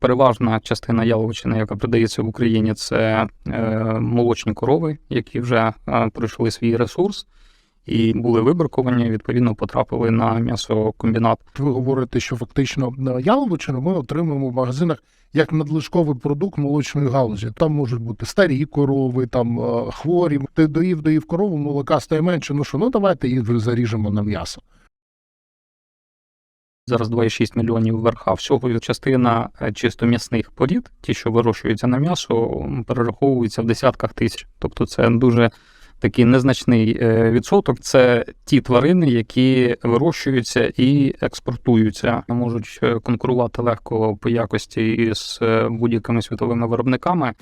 переважна частина яловичини, яка продається в Україні, це е, молочні корови, які вже е, пройшли свій ресурс і були вибраковані, відповідно потрапили на м'ясокомбінат. Ви говорите, що фактично е, яловичину ми отримуємо в магазинах як надлишковий продукт молочної галузі. Там можуть бути старі корови, там хворі. Ти доїв, доїв корову, молока стає менше. Ну що, ну давайте їх заріжемо на м'ясо. Зараз 2,6 мільйонів верха. Всього частина е, чисто м'ясних порід, ті, що вирощуються на м'ясо, перераховуються в десятках тисяч. Тобто це дуже такий незначний е, відсоток. Це ті тварини, які вирощуються і експортуються, можуть е, конкурувати легко по якості із будь-якими світовими виробниками.